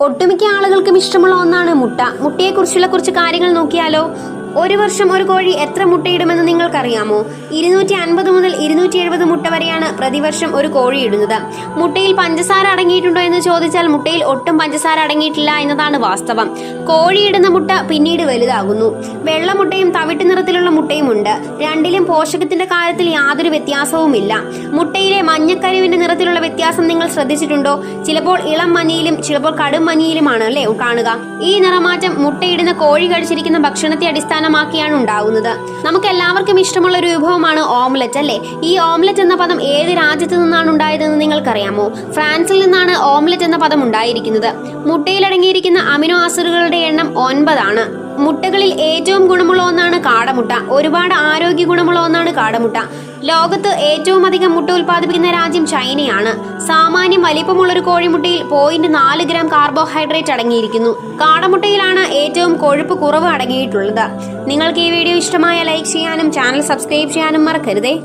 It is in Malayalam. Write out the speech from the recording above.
ഒട്ടുമിക്ക ആളുകൾക്കും ഇഷ്ടമുള്ള ഒന്നാണ് മുട്ട. മുട്ടയെക്കുറിച്ചുള്ള കുറച്ച് കാര്യങ്ങൾ നോക്കിയാലോ? ഒരു വർഷം ഒരു കോഴി എത്ര മുട്ടയിടുമെന്ന് നിങ്ങൾക്കറിയാമോ? ഇരുന്നൂറ്റി അൻപത് മുതൽ ഇരുന്നൂറ്റി എഴുപത് മുട്ട വരെയാണ് പ്രതിവർഷം ഒരു കോഴി ഇടുന്നത്. മുട്ടയിൽ പഞ്ചസാര അടങ്ങിയിട്ടുണ്ടോ എന്ന് ചോദിച്ചാൽ മുട്ടയിൽ ഒട്ടും പഞ്ചസാര അടങ്ങിയിട്ടില്ല എന്നതാണ് വാസ്തവം. കോഴിയിടുന്ന മുട്ട പിന്നീട് വലുതാകുന്നു. വെള്ളമുട്ടയും തവിട്ട് നിറത്തിലുള്ള മുട്ടയും ഉണ്ട്. രണ്ടിലും പോഷകത്തിന്റെ കാര്യത്തിൽ യാതൊരു വ്യത്യാസവുമില്ല. മുട്ടയിലെ മഞ്ഞക്കരുവിന്റെ നിറത്തിലുള്ള വ്യത്യാസം നിങ്ങൾ ശ്രദ്ധിച്ചിട്ടുണ്ടോ? ചിലപ്പോൾ ഇളം മഞ്ഞയിലും ചിലപ്പോൾ കടും മഞ്ഞയിലുമാണ് അല്ലേ? കാണുക. ഈ നിറമാറ്റം മുട്ടയിടുന്ന കോഴി കഴിച്ചിരിക്കുന്ന ഭക്ഷണത്തെ അടിസ്ഥാനമാക്കിയാണ് ഉണ്ടാകുന്നത് നമുക്ക് എല്ലാവർക്കും ഇഷ്ടമുള്ള ഒരു വിഭവമാണ് ഓംലെറ്റ് അല്ലേ? ഈ ഓംലെറ്റ് എന്ന പദം ഏത് രാജ്യത്ത് നിന്നാണ് ഉണ്ടായതെന്ന് നിങ്ങൾക്കറിയാമോ? ഫ്രാൻസിൽ നിന്നാണ് ഓംലെറ്റ് എന്ന പദം ഉണ്ടായിരിക്കുന്നത്. മുട്ടയിലടങ്ങിയിരിക്കുന്ന അമിനോ ആസിഡുകളുടെ എണ്ണം ഒൻപതാണ്. മുട്ടകളിൽ ഏറ്റവും ഗുണമുള്ള ഒന്നാണ് കാടമുട്ട. ഒരുപാട് ആരോഗ്യ ഗുണമുള്ള ഒന്നാണ് കാടമുട്ട. ലോകത്ത് ഏറ്റവും അധികം മുട്ട ഉൽപ്പാദിപ്പിക്കുന്ന രാജ്യം ചൈനയാണ്. സാമാന്യം വലിപ്പമുള്ള ഒരു കോഴിമുട്ടയിൽ പോയിന്റ് നാല് ഗ്രാം കാർബോഹൈഡ്രേറ്റ് അടങ്ങിയിരിക്കുന്നു. കാടമുട്ടയിലാണ് ഏറ്റവും കൊഴുപ്പ് കുറവ് അടങ്ങിയിട്ടുള്ളത്. നിങ്ങൾക്ക് ഈ വീഡിയോ ഇഷ്ടമായ ലൈക്ക് ചെയ്യാനും ചാനൽ സബ്സ്ക്രൈബ് ചെയ്യാനും മറക്കരുതേ.